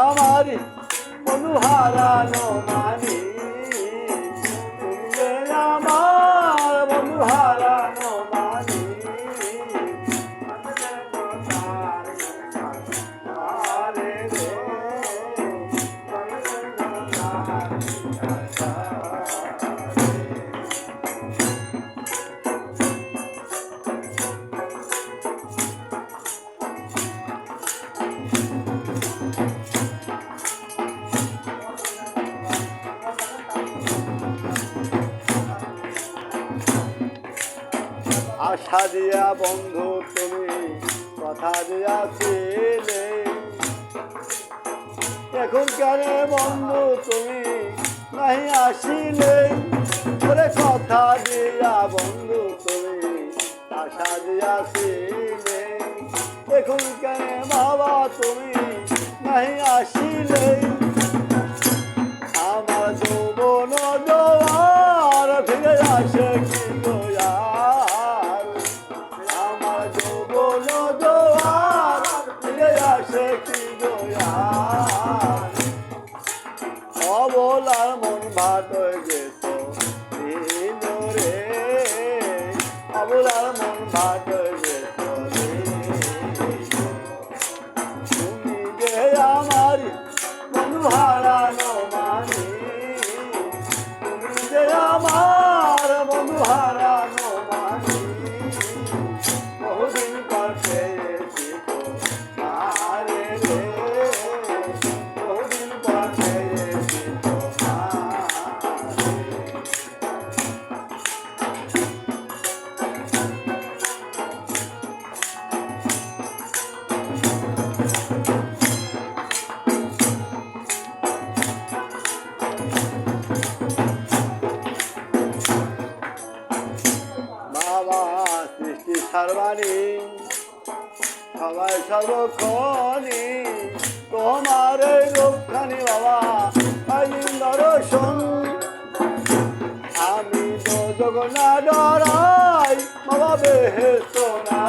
আমারি বন্ধু হারানো মানি আশা দিয়া বন্ধু তুমি কথা দিয়াছিলে। এখন কেন বন্ধু তুমি নাহি আসিলে। ওরে কথা দিয়া বন্ধু তুমি আশা দিয়াছিলে। এখন কেন বাবা তুমি নাহি আসিলে। অবলার মন ভাট হয়ে যেত রে অবলার মন ভাট সর্বাণী সবাই সর্বক্ষণী তোমার এই রক্ষানি বাবা দর্শন আমি তো জগন্নাথ ডরাই বাবা বেহেস্ত না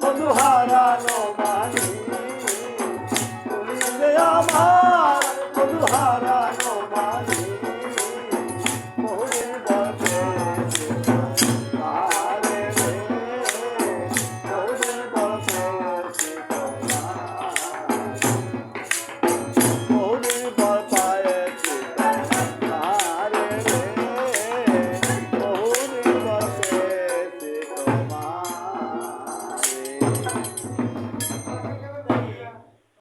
বন্ধু হারানো বাণী। তুমি আমার বন্ধু হারানো